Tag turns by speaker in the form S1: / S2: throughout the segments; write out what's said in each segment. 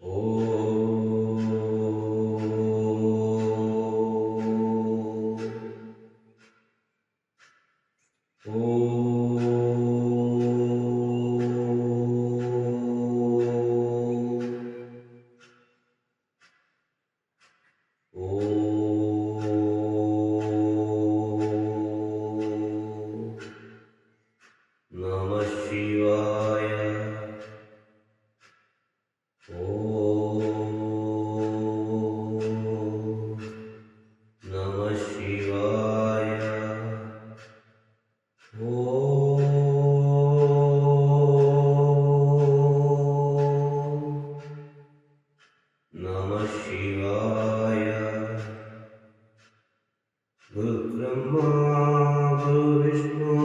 S1: Oh. रुद्रं Vishnu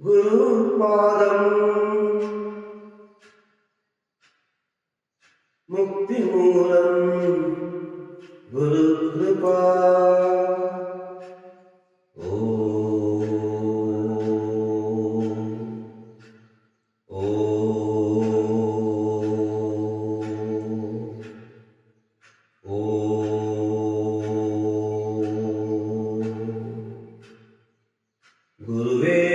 S1: ഗുരുപാദം മുക്തിമൂലം ഗുരുകൃപാ Guru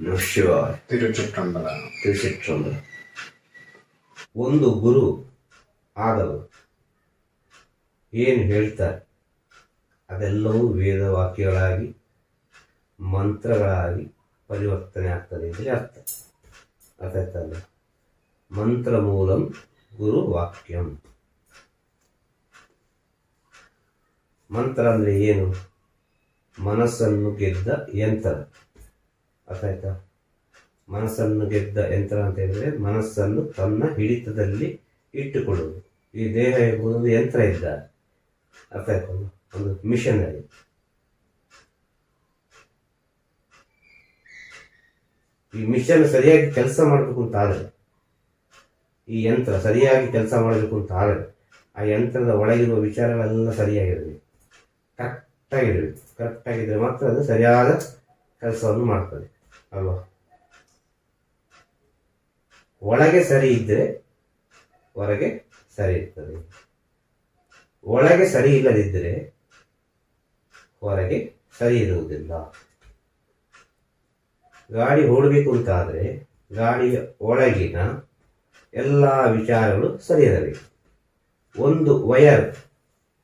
S1: ನಮಃ
S2: ತಿರುಚಿಟ್ಟಂಬಲ.
S1: ತಿರುಚಿಟ್ಟಂಬಲ. ಒಂದು ಗುರು ಆದವರು ಏನು ಹೇಳ್ತಾರೆ? ಅದೆಲ್ಲವೂ ವೇದವಾಕ್ಯಗಳಾಗಿ ಮಂತ್ರಗಳಾಗಿ ಪರಿವರ್ತನೆ ಆಗ್ತದೆ ಅಂದರೆ ಅರ್ಥ. ಅರ್ಥ ಆಯ್ತಲ್ಲ ಮಂತ್ರ ಮೂಲಂ ಗುರು ವಾಕ್ಯಂ. ಮಂತ್ರ ಅಂದರೆ ಏನು? ಮನಸ್ಸನ್ನು ಗೆದ್ದ ಯಂತ್ರ. ಅರ್ಥ ಮನಸ್ಸನ್ನು ಗೆದ್ದ ಯಂತ್ರ ಅಂತ ಹೇಳಿದ್ರೆ ಮನಸ್ಸನ್ನು ತನ್ನ ಹಿಡಿತದಲ್ಲಿ ಇಟ್ಟುಕೊಳ್ಳುವುದು. ಈ ದೇಹ ಎಂಬುದು ಯಂತ್ರ ಇದ್ದ. ಅರ್ಥ ಒಂದು ಮಿಷನರಿ ಈ ಮಿಷನ್ ಸರಿಯಾಗಿ ಕೆಲಸ ಮಾಡಬೇಕು ಅಂತ ಆದರೆ, ಈ ಯಂತ್ರ ಸರಿಯಾಗಿ ಕೆಲಸ ಮಾಡಬೇಕು ಅಂತ ಆದರೆ, ಆ ಯಂತ್ರದ ಒಳಗಿರುವ ವಿಚಾರಗಳೆಲ್ಲ ಸರಿಯಾಗಿರಬೇಕು. ಕರೆಕ್ಟಾಗಿರಬೇಕು. ಕರೆಕ್ಟಾಗಿದ್ದರೆ ಮಾತ್ರ ಅದು ಸರಿಯಾದ ಕೆಲಸವನ್ನು ಮಾಡ್ತದೆ. ಅಲ್ವಾ? ಒಳಗೆ ಸರಿ ಇದ್ದರೆ ಹೊರಗೆ ಸರಿ ಇರ್ತದೆ. ಒಳಗೆ ಸರಿ ಇಲ್ಲದಿದ್ದರೆ ಹೊರಗೆ ಸರಿ ಇರುವುದಿಲ್ಲ. ಗಾಡಿ ಓಡಬೇಕು ಅಂತ ಆದರೆ ಗಾಡಿಯ ಒಳಗಿನ ಎಲ್ಲ ವಿಚಾರಗಳು ಸರಿ ಇರಬೇಕು ಒಂದು ವಯರ್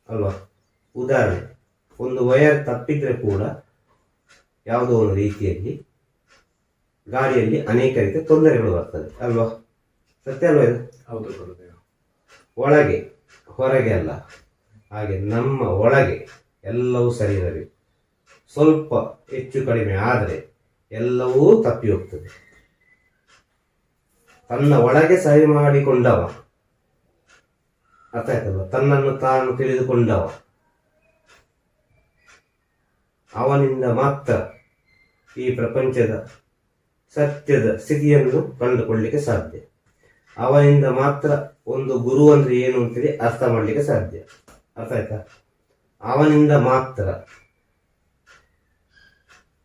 S1: ಅಲ್ವಾ? ಉದಾಹರಣೆ, ಒಂದು ವಯರ್ ತಪ್ಪಿದ್ರೆ ಕೂಡ ಯಾವುದೋ ಒಂದು ರೀತಿಯಲ್ಲಿ ಗಾಡಿಯಲ್ಲಿ ಅನೇಕ ರೀತಿಯ ತೊಂದರೆಗಳು ಬರ್ತದೆ ಅಲ್ವಾ? ಸತ್ಯ ಅಲ್ವಾ ಇದು?
S2: ಹೌದು ಗುರುದೇವ.
S1: ಒಳಗೆ ಹೊರಗೆ ಅಲ್ಲ ಹಾಗೆ ನಮ್ಮ ಒಳಗೆ ಎಲ್ಲವೂ ಸರಿ ಇರಬೇಕು ಸ್ವಲ್ಪ ಹೆಚ್ಚು ಕಡಿಮೆ ಆದರೆ ಎಲ್ಲವೂ ತಪ್ಪಿ ಹೋಗ್ತದೆ. ತನ್ನ ಒಳಗೆ ಸರಿ ಮಾಡಿಕೊಂಡವ ಅರ್ಥ ಆಯ್ತಲ್ವ? ತನ್ನನ್ನು ತಾನು ತಿಳಿದುಕೊಂಡವ ಅವನಿಂದ ಮಾತ್ರ ಈ ಪ್ರಪಂಚದ ಸತ್ಯದ ಸ್ಥಿತಿಯನ್ನು ಕಂಡುಕೊಳ್ಳಲಿಕ್ಕೆ ಸಾಧ್ಯ. ಅವನಿಂದ ಮಾತ್ರ ಒಂದು ಗುರು ಅಂದ್ರೆ ಏನು ಅಂತೇಳಿ ಅರ್ಥ ಮಾಡ್ಲಿಕ್ಕೆ ಸಾಧ್ಯ. ಅರ್ಥ ಆಯ್ತಾ? ಅವನಿಂದ ಮಾತ್ರ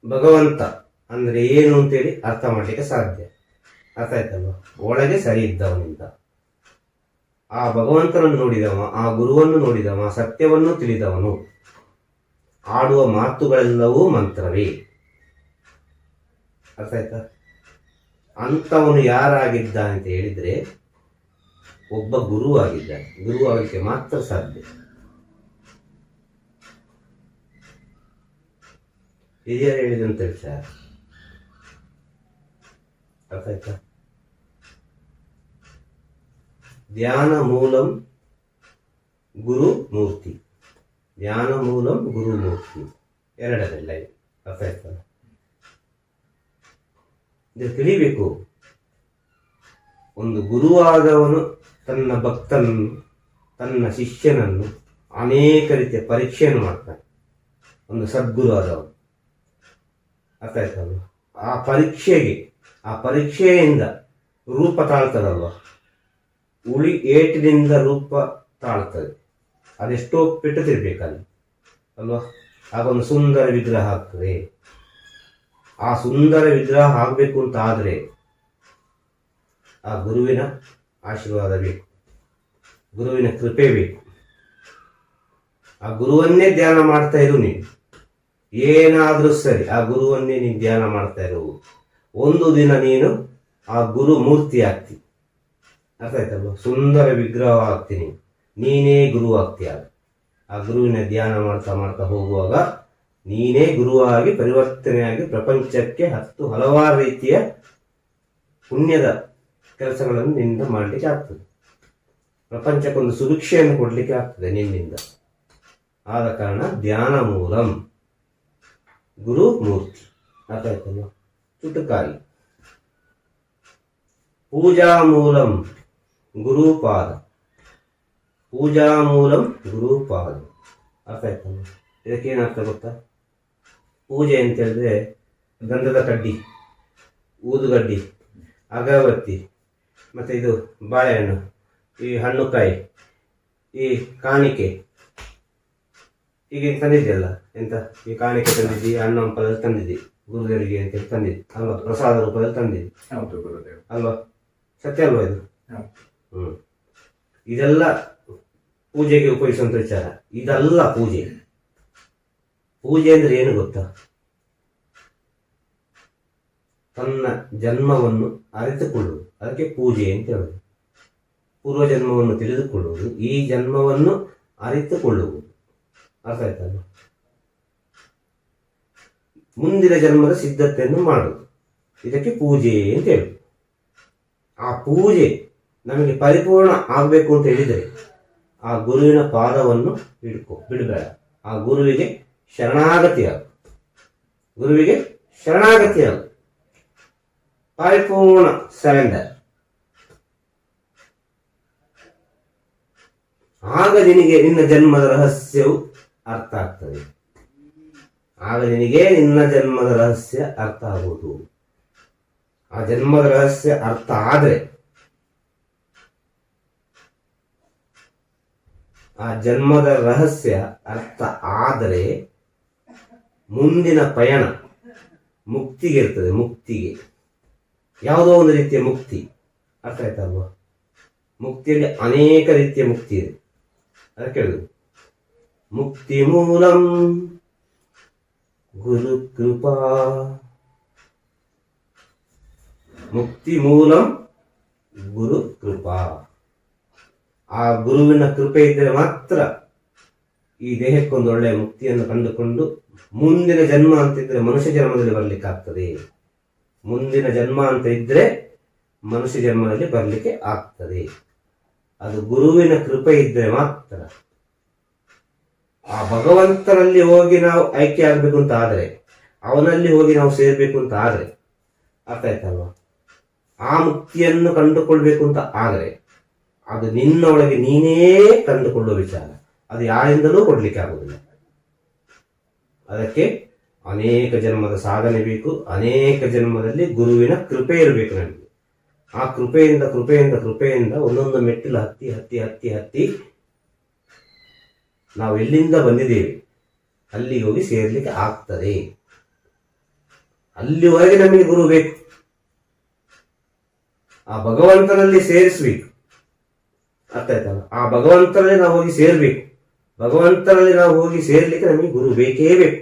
S1: ಭಗವಂತ ಅಂದ್ರೆ ಏನು ಅಂತೇಳಿ ಅರ್ಥ ಮಾಡಲಿಕ್ಕೆ ಸಾಧ್ಯ. ಅರ್ಥ ಆಯ್ತಲ್ವ? ಒಳಗೆ ಸರಿ ಇದ್ದವನಿಂದ. ಆ ಭಗವಂತನನ್ನು ನೋಡಿದವ, ಆ ಗುರುವನ್ನು ನೋಡಿದವ, ಸತ್ಯವನ್ನು ತಿಳಿದವನು. ಆಡುವ ಮಾತುಗಳೆಲ್ಲವೂ ಮಂತ್ರವೇ. ಅರ್ಥ ಆಯ್ತಾ? ಅಂಥವನು ಯಾರಾಗಿದ್ದ ಅಂತ ಹೇಳಿದರೆ ಒಬ್ಬ ಗುರು ಆಗಿದ್ದಾನೆ. ಗುರು ಆಗಲಿಕ್ಕೆ ಮಾತ್ರ ಸಾಧ್ಯ. ಹಿರಿಯರು ಹೇಳಿದಂತ ಸರ್ ಅರ್ಥ ಆಯ್ತಾ? ಧ್ಯಾನ ಮೂಲಂ ಗುರು ಮೂರ್ತಿ. ಧ್ಯಾನ ಮೂಲಂ ಗುರು ಮೂರ್ತಿ. ಎರಡರಲ್ಲ. ಅರ್ಥ ಆಯ್ತಲ್ಲ ಇದು ತಿಳಿಬೇಕು ಒಂದು ಗುರುವಾದವನು ತನ್ನ ಭಕ್ತನನ್ನು ತನ್ನ ಶಿಷ್ಯನನ್ನು ಅನೇಕ ರೀತಿಯ ಪರೀಕ್ಷೆಯನ್ನು ಮಾಡ್ತಾನೆ. ಒಂದು ಸದ್ಗುರು ಆದವನು. ಅರ್ಥ ಆಯ್ತಲ್ವ ಆ ಪರೀಕ್ಷೆಗೆ, ಆ ಪರೀಕ್ಷೆಯಿಂದ ರೂಪ ತಾಳ್ತದಲ್ವ? ಉಳಿ ಏಟಿನಿಂದ ರೂಪ ತಾಳ್ತದೆ. ಅದೆಷ್ಟೋ ಪೆಟ್ಟು ತಿರ್ಬೇಕಲ್ಲಿ ಅಲ್ವಾ? ಆಗ ಒಂದು ಸುಂದರ ವಿಗ್ರಹ ಆಗ್ತದೆ. ಆ ಸುಂದರ ವಿಗ್ರಹ ಆಗಬೇಕು ಅಂತ ಆದರೆ ಆ ಗುರುವಿನ ಆಶೀರ್ವಾದ ಬೇಕು. ಗುರುವಿನ ಕೃಪೆ ಬೇಕು. ಆ ಗುರುವನ್ನೇ ಧ್ಯಾನ ಮಾಡ್ತಾ ಇರು ನೀನು. ಏನಾದರೂ ಸರಿ ಆ ಗುರುವನ್ನೇ ನೀನು ಧ್ಯಾನ ಮಾಡ್ತಾ ಇರು. ಒಂದು ದಿನ ನೀನು ಆ ಗುರು ಮೂರ್ತಿ ಆಗ್ತಿ. ಅರ್ಥ ಆಯ್ತಲ್ವ? ಸುಂದರ ವಿಗ್ರಹ ಆಗ್ತೀನಿ ನೀನೇ. ಗುರು ಆಗ್ತೀಯ ಆ ಗುರುವಿನ ಧ್ಯಾನ ಮಾಡ್ತಾ ಮಾಡ್ತಾ ಹೋಗುವಾಗ ನೀನೇ ಗುರುವಾಗಿ ಪರಿವರ್ತನೆಯಾಗಿ ಪ್ರಪಂಚಕ್ಕೆ ಹತ್ತು ಹಲವಾರು ರೀತಿಯ ಪುಣ್ಯದ ಕೆಲಸಗಳನ್ನು ನಿನ್ನಿಂದ ಮಾಡಲಿಕ್ಕೆ ಆಗ್ತದೆ. ಪ್ರಪಂಚಕ್ಕೊಂದು ಸುಭಿಕ್ಷೆಯನ್ನು ಕೊಡಲಿಕ್ಕೆ ಆಗ್ತದೆ ನಿನ್ನಿಂದ. ಆದ ಕಾರಣ ಧ್ಯಾನ ಮೂಲಂ ಗುರು ಮೂರ್ತಿ. ಅರ್ಥ ಆಯ್ತಲ್ಲ ಚುಟುಕಾಗಿ ಪೂಜಾ ಮೂಲಂ ಗುರುಪಾದ. ಪೂಜಾ ಮೂಲಂ ಗುರುಪಾದ. ಅರ್ಥ ಆಯ್ತಲ್ಲ ಇದಕ್ಕೇನರ್ಥ ಗೊತ್ತಾ? ಪೂಜೆ ಅಂತ ಹೇಳಿದ್ರೆ ಗಂಧದ ಕಡ್ಡಿ ಊದುಗಡ್ಡಿ ಅಗರಬತ್ತಿ ಮತ್ತು ಇದು ಬಾಳೆಹಣ್ಣು ಈ ಹಣ್ಣುಕಾಯಿ ಈ ಕಾಣಿಕೆ. ಈಗ ತಂದಿದ್ಯಲ್ಲ ಎಂತ? ಈ ಕಾಣಿಕೆ ತಂದಿದ್ದಿ ಹಣ್ಣು ಹಂಪಲಲ್ಲಿ ತಂದಿದ್ದಿ ಗುರುದೇವರಿಗೆ ಅಂತ ತಂದಿದ್ದಿ ಅಲ್ವಾ? ಪ್ರಸಾದ ರೂಪದಲ್ಲಿ ತಂದಿದ್ದಿ.
S2: ಹೌದು ಗುರುದೇವ್.
S1: ಅಲ್ವಾ? ಸತ್ಯ ಅಲ್ವಾ ಇದು? ಹ್ಞೂ ಇದೆಲ್ಲ ಪೂಜೆಗೆ ಉಪಯೋಗಿಸುವಂಥ ವಿಚಾರ. ಇದೆಲ್ಲ ಪೂಜೆ. ಪೂಜೆ ಅಂದ್ರೆ ಏನು ಗೊತ್ತಾ? ತನ್ನ ಜನ್ಮವನ್ನು ಅರಿತುಕೊಳ್ಳುವುದು. ಅದಕ್ಕೆ ಪೂಜೆ ಅಂತ ಹೇಳುದು. ಪೂರ್ವ ಜನ್ಮವನ್ನು ತಿಳಿದುಕೊಳ್ಳುವುದು. ಈ ಜನ್ಮವನ್ನು ಅರಿತುಕೊಳ್ಳುವುದು. ಅರ್ಥ ಆಯ್ತಲ್ಲ ಮುಂದಿನ ಜನ್ಮದ ಸಿದ್ಧತೆಯನ್ನು ಮಾಡುವುದು. ಇದಕ್ಕೆ ಪೂಜೆ ಅಂತ ಹೇಳುದು. ಆ ಪೂಜೆ ನಮಗೆ ಪರಿಪೂರ್ಣ ಆಗಬೇಕು ಅಂತ ಹೇಳಿದರೆ ಆ ಗುರುವಿನ ಪಾದವನ್ನು ಹಿಡ್ಕೋ ಬಿಡಬೇಡ ಆ ಗುರುವಿಗೆ ಶರಣಾಗತಿಯಾಗು ಗುರುವಿಗೆ ಶರಣಾಗತಿ ಅದು. ಪರಿಪೂರ್ಣ ಸರೆಂಡರ್ ಆಗ ನಿನಗೆ ನಿನ್ನ ಜನ್ಮದ ರಹಸ್ಯವು ಅರ್ಥ ಆಗ್ತದೆ. ಆಗ ನಿನಗೆ ನಿನ್ನ ಜನ್ಮದ ರಹಸ್ಯ ಅರ್ಥ ಆಗುವುದು. ಆ ಜನ್ಮದ ರಹಸ್ಯ ಅರ್ಥ ಆದರೆ ಆ ಜನ್ಮದ ರಹಸ್ಯ ಅರ್ಥ ಆದರೆ ಮುಂದಿನ ಪಯಣ ಮುಕ್ತಿಗೆ ಇರ್ತದೆ, ಮುಕ್ತಿಗೆ. ಯಾವುದೋ ಒಂದು ರೀತಿಯ ಮುಕ್ತಿ. ಅರ್ಥ ಆಯ್ತಲ್ವಾ ಮುಕ್ತಿಯಲ್ಲಿ ಅನೇಕ ರೀತಿಯ ಮುಕ್ತಿ ಇದೆ. ಅದಕ್ಕೆ ಹೇಳುದು ಮುಕ್ತಿ ಮೂಲಂ ಗುರು ಕೃಪಾ. ಮುಕ್ತಿ ಮೂಲಂ ಗುರು ಕೃಪಾ. ಆ ಗುರುವಿನ ಕೃಪೆ ಇದ್ದರೆ ಮಾತ್ರ ಈ ದೇಹಕ್ಕೊಂದು ಒಳ್ಳೆಯ ಮುಕ್ತಿಯನ್ನು ಕಂಡುಕೊಂಡು ಮುಂದಿನ ಜನ್ಮ ಅಂತಿದ್ರೆ ಮನುಷ್ಯ ಜನ್ಮದಲ್ಲಿ ಬರ್ಲಿಕ್ಕೆ ಆಗ್ತದೆ. ಮುಂದಿನ ಜನ್ಮ ಅಂತ ಇದ್ರೆ ಮನುಷ್ಯ ಜನ್ಮದಲ್ಲಿ ಬರ್ಲಿಕ್ಕೆ ಆಗ್ತದೆ. ಅದು ಗುರುವಿನ ಕೃಪೆ ಇದ್ರೆ ಮಾತ್ರ. ಆ ಭಗವಂತನಲ್ಲಿ ಹೋಗಿ ನಾವು ಐಕ್ಯ ಆಗ್ಬೇಕು ಅಂತ ಆದರೆ, ಅವನಲ್ಲಿ ಹೋಗಿ ನಾವು ಸೇರ್ಬೇಕು ಅಂತ ಆದ್ರೆ, ಅರ್ಥ ಆಯ್ತಲ್ವಾ? ಆ ಮುಕ್ತಿಯನ್ನು ಕಂಡುಕೊಳ್ಬೇಕು ಅಂತ ಆದರೆ, ಅದು ನಿನ್ನೊಳಗೆ ನೀನೇ ಕಂಡುಕೊಳ್ಳುವ ವಿಚಾರ. ಅದು ಯಾರಿಂದಲೂ ಕೊಡ್ಲಿಕ್ಕೆ ಆಗುದಿಲ್ಲ ಅದಕ್ಕೆ ಅನೇಕ ಜನ್ಮದ ಸಾಧನೆ ಬೇಕು, ಅನೇಕ ಜನ್ಮದಲ್ಲಿ ಗುರುವಿನ ಕೃಪೆ ಇರಬೇಕು ನನಗೆ ಆ ಕೃಪೆಯಿಂದ ಕೃಪೆಯಿಂದ ಕೃಪೆಯಿಂದ ಒಂದೊಂದು ಮೆಟ್ಟಿಲು ಹತ್ತಿ ಹತ್ತಿ ಹತ್ತಿ ಹತ್ತಿ ನಾವು ಎಲ್ಲಿಂದ ಬಂದಿದ್ದೇವೆ? ಅಲ್ಲಿ ಹೋಗಿ ಸೇರ್ಲಿಕ್ಕೆ ಆಗ್ತದೆ. ಅಲ್ಲಿವರೆಗೆ ನಮಗೆ ಗುರು ಬೇಕು. ಆ ಭಗವಂತನಲ್ಲಿ ಸೇರಿಸ್ಬೇಕು. ಅರ್ಥ ಆಯ್ತಲ್ಲ ಆ ಭಗವಂತನಲ್ಲಿ ನಾವು ಹೋಗಿ ಸೇರ್ಬೇಕು. ಭಗವಂತನಲ್ಲಿ ನಾವು ಹೋಗಿ ಸೇರ್ಲಿಕ್ಕೆ ನಮಗೆ ಗುರು ಬೇಕೇ ಬೇಕು.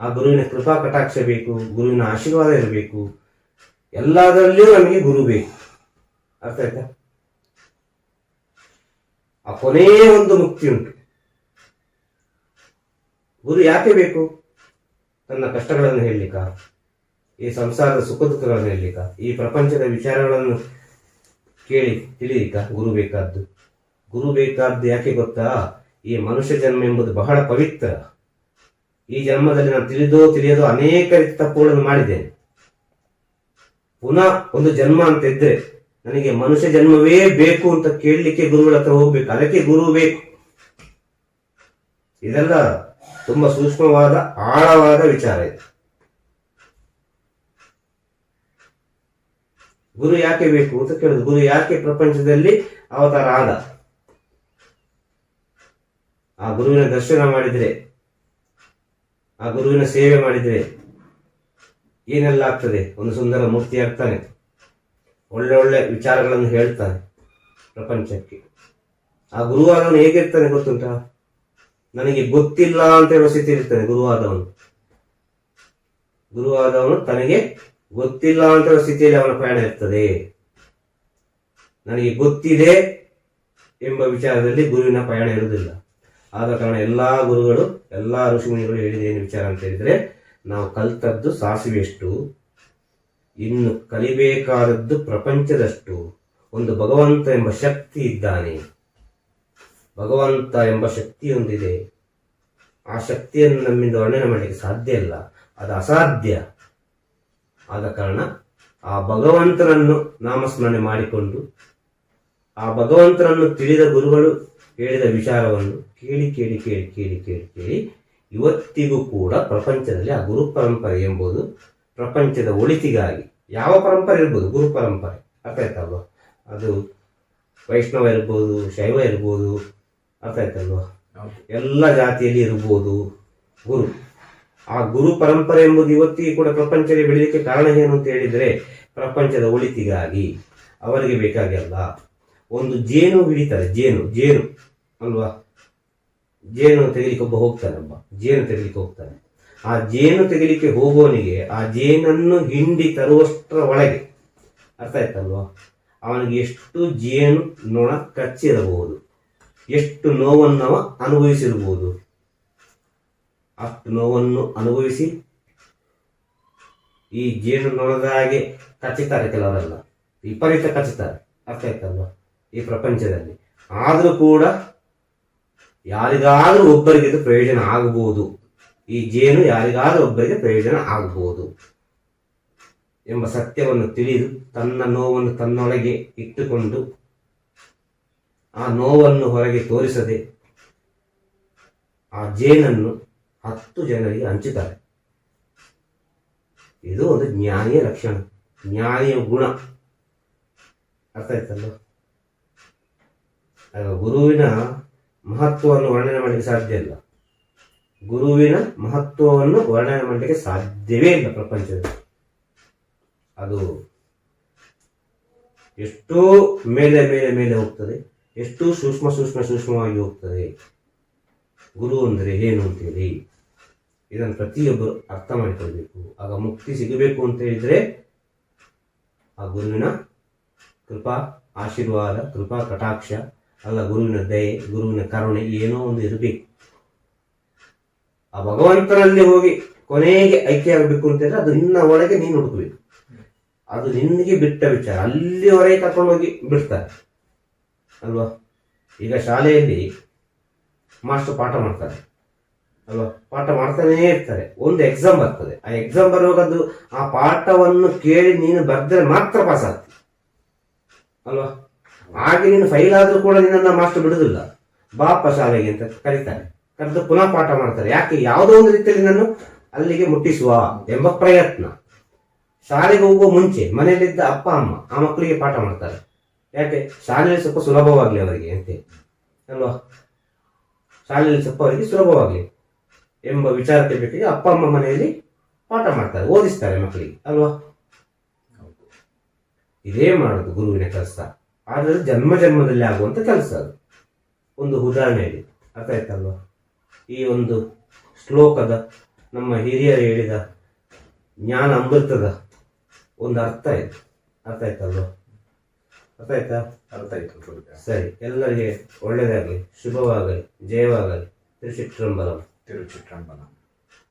S1: ಆ ಗುರುವಿನ ಕೃಪಾ ಕಟಾಕ್ಷ ಬೇಕು, ಗುರುವಿನ ಆಶೀರ್ವಾದ ಇರಬೇಕು. ಎಲ್ಲದರಲ್ಲಿಯೂ ನಮಗೆ ಗುರು ಬೇಕು. ಅರ್ಥ ಆಯ್ತಾ? ಆ ಕೊನೆಯ ಒಂದು ಮುಕ್ತಿ ಉಂಟು. ಗುರು ಯಾಕೆ ಬೇಕು? ತನ್ನ ಕಷ್ಟಗಳನ್ನು ಹೇಳಲಿಕ್ಕ, ಈ ಸಂಸಾರದ ಸುಖ ದುಃಖಗಳನ್ನು ಹೇಳಲಿಕ್ಕ, ಈ ಪ್ರಪಂಚದ ವಿಚಾರಗಳನ್ನು ಕೇಳಿ ತಿಳಿಲಿಕ್ಕ ಗುರು ಬೇಕಾದ್ದು. ಗುರು ಬೇಕಾದ್ದು ಯಾಕೆ ಗೊತ್ತಾ? ಈ ಮನುಷ್ಯ ಜನ್ಮ ಎಂಬುದು ಬಹಳ ಪವಿತ್ರ. ಈ ಜನ್ಮದಲ್ಲಿ ನಾನು ತಿಳಿದೋ ತಿಳಿಯದೋ ಅನೇಕ ರೀತಿ ತಪ್ಪುಗಳನ್ನು ಮಾಡಿದ್ದೇನೆ. ಪುನಃ ಒಂದು ಜನ್ಮ ಅಂತ ಇದ್ರೆ ನನಗೆ ಮನುಷ್ಯ ಜನ್ಮವೇ ಬೇಕು ಅಂತ ಕೇಳಲಿಕ್ಕೆ ಗುರುಗಳ ಹತ್ರ ಹೋಗ್ಬೇಕು. ಅದಕ್ಕೆ ಗುರು ಬೇಕು. ಇದೆಲ್ಲ ತುಂಬಾ ಸೂಕ್ಷ್ಮವಾದ, ಆಳವಾದ ವಿಚಾರ ಇದು. ಗುರು ಯಾಕೆ ಬೇಕು ಅಂತ ಕೇಳುದು. ಗುರು ಯಾಕೆ ಪ್ರಪಂಚದಲ್ಲಿ ಅವತಾರ ಆದ? ಆ ಗುರುವಿನ ದರ್ಶನ ಮಾಡಿದರೆ, ಆ ಗುರುವಿನ ಸೇವೆ ಮಾಡಿದರೆ ಏನೆಲ್ಲ ಆಗ್ತದೆ ಒಂದು ಸುಂದರ ಮೂರ್ತಿ ಆಗ್ತಾನೆ ಒಳ್ಳೆ ಒಳ್ಳೆ ವಿಚಾರಗಳನ್ನು ಹೇಳ್ತಾನೆ ಪ್ರಪಂಚಕ್ಕೆ. ಆ ಗುರುವಾದವನು ಹೇಗಿರ್ತಾನೆ ಗೊತ್ತುಂಟಾ? ನನಗೆ ಗೊತ್ತಿಲ್ಲ ಅಂತ ಹೇಳುವ ಸ್ಥಿತಿ ಇರ್ತಾನೆ ಗುರುವಾದವನು ಗುರುವಾದವನು ತನಗೆ ಗೊತ್ತಿಲ್ಲ ಅಂತ ಹೇಳುವ ಸ್ಥಿತಿಯಲ್ಲಿ ಅವನ ಪ್ರಯಾಣ ಇರ್ತದೆ. ನನಗೆ ಗೊತ್ತಿದೆ ಎಂಬ ವಿಚಾರದಲ್ಲಿ ಗುರುವಿನ ಪ್ರಯಾಣ ಇರುವುದಿಲ್ಲ. ಆದ ಕಾರಣ ಎಲ್ಲ ಗುರುಗಳು, ಎಲ್ಲ ಋಷಿಮುನಿಗಳು ಹೇಳಿದ ಏನು ವಿಚಾರ ಅಂತ ಹೇಳಿದ್ರೆ, ನಾವು ಕಲ್ತದ್ದು ಸಾಸಿವೆಷ್ಟು ಇನ್ನು ಕಲಿಬೇಕಾದದ್ದು ಪ್ರಪಂಚದಷ್ಟು. ಒಂದು ಭಗವಂತ ಎಂಬ ಶಕ್ತಿ ಇದ್ದಾನೆ. ಭಗವಂತ ಎಂಬ ಶಕ್ತಿಯೊಂದಿದೆ ಆ ಶಕ್ತಿಯನ್ನು ನಮ್ಮಿಂದ ವರ್ಣನೆ ಮಾಡಲಿಕ್ಕೆ ಸಾಧ್ಯ ಇಲ್ಲ. ಅದು ಅಸಾಧ್ಯ. ಆದ ಕಾರಣ ಆ ಭಗವಂತನನ್ನು ನಾಮಸ್ಮರಣೆ ಮಾಡಿಕೊಂಡು ಆ ಭಗವಂತರನ್ನು ತಿಳಿದ ಗುರುಗಳು ಹೇಳಿದ ವಿಚಾರವನ್ನು ಕೇಳಿ ಕೇಳಿ ಕೇಳಿ ಕೇಳಿ ಕೇಳಿ ಕೇಳಿ ಇವತ್ತಿಗೂ ಕೂಡ ಪ್ರಪಂಚದಲ್ಲಿ ಆ ಗುರು ಪರಂಪರೆ ಎಂಬುದು ಪ್ರಪಂಚದ ಒಳಿತಿಗಾಗಿ ಯಾವ ಪರಂಪರೆ ಇರ್ಬೋದು? ಗುರು ಪರಂಪರೆ. ಅರ್ಥ ಆಯ್ತಲ್ವ? ಅದು ವೈಷ್ಣವ ಇರ್ಬೋದು ಶೈವ ಇರ್ಬೋದು ಅರ್ಥ ಆಯ್ತಲ್ವಾ. ಎಲ್ಲ ಜಾತಿಯಲ್ಲಿ ಇರ್ಬೋದು ಗುರು. ಆ ಗುರು ಪರಂಪರೆ ಎಂಬುದು ಇವತ್ತಿಗೆ ಕೂಡ ಪ್ರಪಂಚದಲ್ಲಿ ಬೆಳೀಲಿಕ್ಕೆ ಕಾರಣ ಏನು ಅಂತ ಹೇಳಿದ್ರೆ ಪ್ರಪಂಚದ ಒಳಿತಿಗಾಗಿ ಅವರಿಗೆ ಬೇಕಾಗಲ್ಲ ಒಂದು ಜೇನು ಹಿಡಿತಾರೆ, ಜೇನು ಜೇನು, ಅಲ್ವಾ? ಜೇನು ತೆಗಿಲಿಕ್ಕೆ ಒಬ್ಬ ಹೋಗ್ತಾನೊಬ್ಬ ಜೇನು ತೆಗಿಲಿಕ್ಕೆ ಹೋಗ್ತಾನೆ. ಆ ಜೇನು ತೆಗಿಲಿಕ್ಕೆ ಹೋಗುವವನಿಗೆ ಆ ಜೇನನ್ನು ಹಿಂಡಿ ತರುವಷ್ಟರ ಒಳಗೆ, ಅರ್ಥ ಆಯ್ತಲ್ವಾ? ಅವನಿಗೆ ಎಷ್ಟು ಜೇನು ನೊಣ ಕಚ್ಚಿರಬಹುದು, ಎಷ್ಟು ನೋವನ್ನು ಅವ ಅನುಭವಿಸಿರ್ಬೋದು ಅಷ್ಟು ನೋವನ್ನು ಅನುಭವಿಸಿ ಈ ಜೇನು ನೊಣದ ಹಾಗೆ ಕಚ್ಚುತ್ತಾರೆ ಕೆಲವರೆಲ್ಲ. ವಿಪರೀತ ಕಚ್ಚುತ್ತಾರೆ ಅರ್ಥ ಆಯ್ತಲ್ವಾ? ಈ ಪ್ರಪಂಚದಲ್ಲಿ. ಆದರೂ ಕೂಡ ಯಾರಿಗಾದರೂ ಒಬ್ಬರಿಗೆ ಇದು ಪ್ರಯೋಜನ ಆಗಬಹುದು ಈ ಜೇನು ಯಾರಿಗಾದರೂ ಒಬ್ಬರಿಗೆ ಪ್ರಯೋಜನ ಆಗಬಹುದು ಎಂಬ ಸತ್ಯವನ್ನು ತಿಳಿದು ತನ್ನ ನೋವನ್ನು ತನ್ನೊಳಗೆ ಇಟ್ಟುಕೊಂಡು ಆ ನೋವನ್ನು ಹೊರಗೆ ತೋರಿಸದೆ ಆ ಜೇನನ್ನು ಹತ್ತು ಜನರಿಗೆ ಹಂಚುತ್ತಾರೆ ಇದು ಒಂದು ಜ್ಞಾನಿಯ ಲಕ್ಷಣ. ಜ್ಞಾನಿಯ ಗುಣ. ಅರ್ಥ ಆಯ್ತಲ್ಲ ಆಗ ಗುರುವಿನ ಮಹತ್ವವನ್ನು ವರ್ಣನೆ ಮಾಡಲಿಕ್ಕೆ ಸಾಧ್ಯ ಇಲ್ಲ. ಗುರುವಿನ ಮಹತ್ವವನ್ನು ವರ್ಣನೆ ಮಾಡಲಿಕ್ಕೆ ಸಾಧ್ಯವೇ ಇಲ್ಲ ಪ್ರಪಂಚದಲ್ಲಿ. ಅದು ಎಷ್ಟೋ ಮೇಲೆ ಮೇಲೆ ಮೇಲೆ ಹೋಗ್ತದೆ, ಎಷ್ಟು ಸೂಕ್ಷ್ಮ ಸೂಕ್ಷ್ಮ ಸೂಕ್ಷ್ಮವಾಗಿ ಹೋಗ್ತದೆ. ಗುರು ಅಂದರೆ ಏನು ಅಂತೇಳಿ ಇದನ್ನು ಪ್ರತಿಯೊಬ್ಬರು ಅರ್ಥ ಮಾಡಿಕೊಳ್ಬೇಕು. ಆಗ ಮುಕ್ತಿ ಸಿಗಬೇಕು ಅಂತ ಹೇಳಿದ್ರೆ ಆ ಗುರುವಿನ ಕೃಪಾ, ಆಶೀರ್ವಾದ, ಕೃಪಾ, ಕಟಾಕ್ಷ ಅಲ್ಲ, ಗುರುವಿನ ದಯೆ, ಗುರುವಿನ ಕರುಣೆ, ಏನೋ ಒಂದು ಇರಬೇಕು. ಆ ಭಗವಂತನಲ್ಲಿ ಹೋಗಿ ಕೊನೆಗೆ ಐಕ್ಯ ಆಗಬೇಕು ಅಂತ ಹೇಳಿದ್ರೆ ಅದು ನಿನ್ನ ಒಳಗೆ ನೀನು ಹುಡುಕಬೇಕು. ಅದು ನಿನಗೆ ಬಿಟ್ಟ ವಿಚಾರ. ಅಲ್ಲಿವರೆಗೆ ಕರ್ಕೊಂಡು ಹೋಗಿ ಬಿಡ್ತಾರೆ. ಅಲ್ವಾ? ಈಗ ಶಾಲೆಯಲ್ಲಿ ಮಾಸ್ಟರ್ ಪಾಠ ಮಾಡ್ತಾರೆ. ಅಲ್ವಾ? ಪಾಠ ಮಾಡ್ತಾನೇ ಇರ್ತಾರೆ. ಒಂದು ಎಕ್ಸಾಮ್ ಬರ್ತದೆ. ಆ ಎಕ್ಸಾಮ್ ಬರುವಾಗ ಅದು ಆ ಪಾಠವನ್ನು ಕೇಳಿ ನೀನು ಬರೆದ್ರೆ ಮಾತ್ರ ಪಾಸ್ ಆಗ್ತದೆ ಅಲ್ವಾ? ಹಾಗೆ ನೀನು ಫೈಲ್ ಆದರೂ ಕೂಡ ನಿನ್ನ ಮಾಸ್ಟರ್ ಬಿಡುದಿಲ್ಲ. ಬಾಪ ಶಾಲೆಗೆ ಅಂತ ಕರೀತಾರೆ. ಕರೆದು ಪುನಃ ಪಾಠ ಮಾಡ್ತಾರೆ. ಯಾಕೆ? ಯಾವುದೋ ಒಂದು ರೀತಿಯಲ್ಲಿ ನಾನು ಅಲ್ಲಿಗೆ ಮುಟ್ಟಿಸುವ ಎಂಬ ಪ್ರಯತ್ನ. ಶಾಲೆಗೆ ಹೋಗುವ ಮುಂಚೆ ಮನೆಯಲ್ಲಿದ್ದ ಅಪ್ಪ, ಅಮ್ಮ ಆ ಮಕ್ಕಳಿಗೆ ಪಾಠ ಮಾಡ್ತಾರೆ. ಯಾಕೆ? ಶಾಲೆಯಲ್ಲಿ ಸ್ವಲ್ಪ ಸುಲಭವಾಗಲಿ ಅವರಿಗೆ ಅಂತೆ ಅಲ್ವಾ? ಶಾಲೆಯಲ್ಲಿ ಸ್ವಲ್ಪ ಅವರಿಗೆ ಸುಲಭವಾಗಲಿ ಎಂಬ ವಿಚಾರಕ್ಕೆ ಬೇಕಾಗಿ ಅಪ್ಪ, ಅಮ್ಮ ಮನೆಯಲ್ಲಿ ಪಾಠ ಮಾಡ್ತಾರೆ, ಓದಿಸ್ತಾರೆ ಮಕ್ಕಳಿಗೆ. ಅಲ್ವಾ? ಇದೇ ಮಾಡೋದು ಗುರುವಿನ ಕೆಲಸ. ಆದರೆ ಜನ್ಮ ಜನ್ಮದಲ್ಲಿ ಆಗುವಂಥ ಕೆಲಸ ಅದು. ಒಂದು ಉದಾಹರಣೆ ಹೇಳಿ. ಅರ್ಥ ಆಯ್ತಲ್ವಾ ಈ ಒಂದು ಶ್ಲೋಕದ ನಮ್ಮ ಹಿರಿಯರು ಹೇಳಿದ ಜ್ಞಾನ ಅಮೃತದ ಒಂದು ಅರ್ಥ ಇದೆ. ಅರ್ಥ ಆಯ್ತಲ್ವ ಅರ್ಥ ಆಯ್ತಾ
S2: ಅರ್ಥ ಆಯ್ತು
S1: ಸರಿ. ಎಲ್ಲರಿಗೆ ಒಳ್ಳೆಯದಾಗಲಿ ಶುಭವಾಗಲಿ ಜಯವಾಗಲಿ. ತಿರುಚಿಟ್ರಂಬಲಂ
S2: ತಿರುಚಿಟ್ರಂಬಲ